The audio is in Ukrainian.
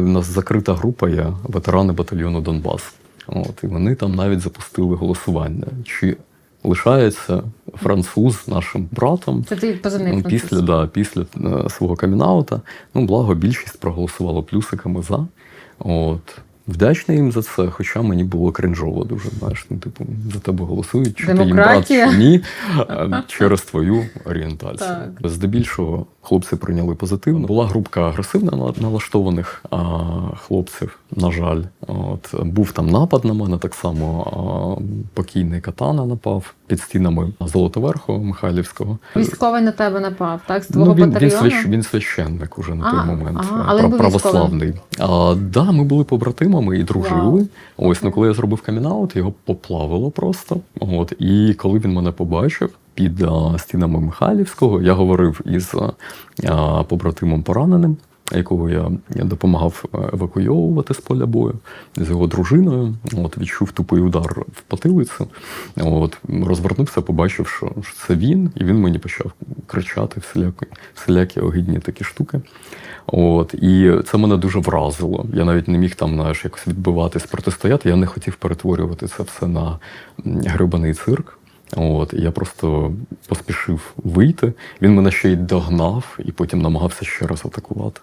У нас закрита група є ветерани батальйону Донбас. От, і вони там навіть запустили голосування. Чи лишається француз нашим братом? Це ти позивний Ну, після, да, після е, свого камінаута. Ну, благо, більшість проголосувала плюсиками за. От. Вдячний їм за це, хоча мені було кринжово дуже, знаєш, ну, типу, за тебе голосують, чи ти їм брат, чи ні, е, через твою орієнтацію. Так. Здебільшого хлопці прийняли позитивно. Була групка агресивно налаштованих а, хлопців, на жаль. От, був там напад на мене так само. А, покійний катана напав під стінами Золотоверху Михайлівського. Військовий на тебе напав, так? З твого Ну, він, він, свящ, він священник уже на А, той момент. ага, е, але він був православний. А, да, ми були побратимами і дружили. Ось, ну коли я зробив камінаут, його поплавило просто. От, і коли він мене побачив під а, стінами Михайлівського, я говорив із а, побратимом пораненим. Якого я допомагав е, евакуйовувати з поля бою з його дружиною. От відчув тупий удар в потилицю. От розвернувся, побачив, що, це він, і він мені почав кричати всілякі, всілякі огидні такі штуки. От і це мене дуже вразило. Я навіть не міг там знаєш, якось відбиватись, протистояти. Я не хотів перетворювати це все на м, гребаний цирк. От, я просто поспішив вийти. Він мене ще й догнав і потім намагався ще раз атакувати.